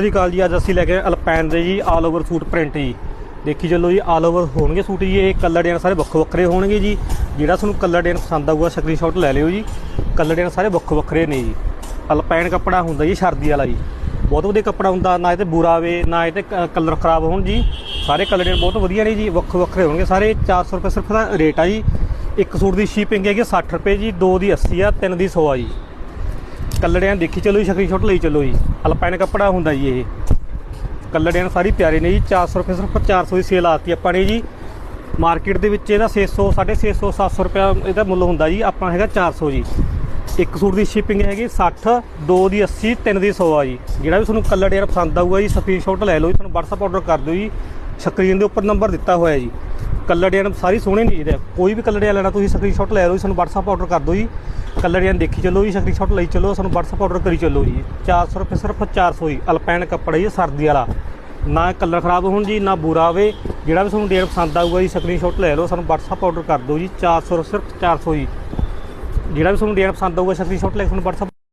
ਸ੍ਰੀ ਅਕਾਲ ਜੀ, ਅੱਜ ਅਸੀਂ ਲੈ ਕੇ ਅਲਪੈਨ ਦੇ ਜੀ ਆਲ ਓਵਰ ਸੂਟ ਪ੍ਰਿੰਟ ਜੀ। ਦੇਖੀ ਚੱਲੋ ਜੀ ਆਲ ਓਵਰ ਹੋਣਗੇ ਸੂਟ ਜੀ, ਇਹ ਕਲਰ ਡਿਜ਼ਾਈਨ ਸਾਰੇ ਵੱਖੋ ਵੱਖਰੇ ਹੋਣਗੇ ਜੀ। ਜਿਹੜਾ ਤੁਹਾਨੂੰ ਕਲਰ ਡਿਜ਼ਾਈਨ ਪਸੰਦ ਆਊਗਾ ਸਕਰੀਨਸ਼ਾਟ ਲੈ ਲਿਓ ਜੀ। ਕਲਰ ਡਿਜ਼ਾਈਨ ਸਾਰੇ ਵੱਖੋ ਵੱਖਰੇ ਨੇ ਜੀ। ਅਲਪੈਨ ਕੱਪੜਾ ਹੁੰਦਾ ਜੀ, ਸਰਦੀ ਵਾਲਾ ਜੀ। ਬਹੁਤ ਵਧੀਆ ਕੱਪੜਾ ਹੁੰਦਾ, ਨਾ ਇਹ ਤੇ ਬੁਰਾ ਆਵੇ, ਨਾ ਇਹ ਤੇ ਕਲਰ ਖਰਾਬ ਹੋਣ ਜੀ। ਸਾਰੇ ਕਲਰ ਡਿਜ਼ਾਈਨ ਬਹੁਤ ਵਧੀਆ ਨੇ ਜੀ, ਵੱਖੋ ਵੱਖਰੇ ਹੋਣਗੇ ਸਾਰੇ। 400 ਰੁਪਏ ਸਿਰਫ ਦਾ ਰੇਟ ਆ ਜੀ। ਇੱਕ ਸੂਟ ਦੀ ਸ਼ਿਪਿੰਗ ਹੈਗੀ 60 ਰੁਪਏ ਜੀ, ਦੋ ਦੀ 80 ਆ, ਤਿੰਨ ਦੀ 100 ਆ ਜੀ। ਕਲੜਿਆਂ ਦੇਖੀ ਚਲੋ ਜੀ ਸਕਰੀਨਸ਼ਾਟ ਲਈ ਚੱਲੋ ਜੀ। ਅਲਪਾਈਨ ਕੱਪੜਾ ਹੁੰਦਾ ਜੀ ਇਹ। ਕਲੜਿਆਂ ਸਾਰੀ ਪਿਆਰੇ ਨੇ ਜੀ 400 ਰੁਪਏ ਸਿਰਫ 400 ਦੀ ਸੇਲ ਆਤੀ ਆਪਾਂ ਨੇ ਜੀ। ਮਾਰਕੀਟ ਦੇ ਵਿੱਚ ਇਹਦਾ 600 650 700 ਰੁਪਏ ਇਹਦਾ ਮੁੱਲ ਹੁੰਦਾ ਜੀ, ਆਪਾਂ ਹੈਗਾ 400 ਜੀ। ਇੱਕ ਸੂਟ ਦੀ ਸ਼ਿਪਿੰਗ ਹੈਗੀ 60 ਦੋ ਦੀ 80 ਤਿੰਨ ਦੀ 100 ਆ ਜੀ। ਜਿਹੜਾ ਵੀ ਤੁਹਾਨੂੰ ਕਲਰ ਡੇਰ ਪਸੰਦ ਆਊਗਾ ਜੀ ਸਕਰੀਨਸ਼ਾਟ ਲੈ ਲਓ ਜੀ, ਤੁਹਾਨੂੰ WhatsApp ਆਰਡਰ ਕਰ ਦਿਓ ਜੀ। ਸਕਰੀਨ ਦੇ ਉੱਪਰ ਨੰਬਰ ਦਿੱਤਾ ਹੋਇਆ ਜੀ। ਕਲਰ ਡੇਰ ਸਾਰੀ ਸੋਹਣੇ ਨਹੀਂ ਇਹਦੇ ਕੋਈ ਵੀ ਕਲਰ ਲੈਣਾ ਤੁਸੀਂ ਸਕਰੀਨਸ਼ਾਟ ਲੈ ਲਓ ਜੀ, ਸਾਨੂੰ WhatsApp ਆਰਡਰ ਕਰ ਦਿਓ ਜੀ। ਕਲਰ ਜਾਂ ਦੇਖੀ ਚੱਲੋ ਜੀ ਸਕਰੀਨਸ਼ਾਟ ਲਈ ਚੱਲੋ, ਸਾਨੂੰ WhatsApp ਆਰਡਰ ਕਰੀ ਚੱਲੋ ਜੀ। 400 ਰੁਪਏ ਸਿਰਫ 400 ਹੀ ਅਲਪੈਨ ਕੱਪੜਾ ਜੀ, ਸਰਦੀ ਵਾਲਾ। ਨਾ ਕਲਰ ਖਰਾਬ ਹੋਣ ਜੀ, ਨਾ ਬੁਰਾ ਆਵੇ ਜਿਹੜਾ ਵੀ ਤੁਹਾਨੂੰ ਡੇਟ ਪਸੰਦ ਆਊਗਾ ਜੀ ਸਕਰੀਨਸ਼ਾਟ ਲੈ ਲਓ, ਸਾਨੂੰ WhatsApp ਆਰਡਰ ਕਰ ਦਿਓ ਜੀ 400 ਸਿਰਫ 400 ਹੀ। ਜਿਹੜਾ ਵੀ ਤੁਹਾਨੂੰ ਡੇਟ ਪਸੰਦ ਆਊਗਾ ਸਕਰੀਨਸ਼ਾਟ ਲੈ ਕੇ ਤੁਹਾਨੂੰ WhatsApp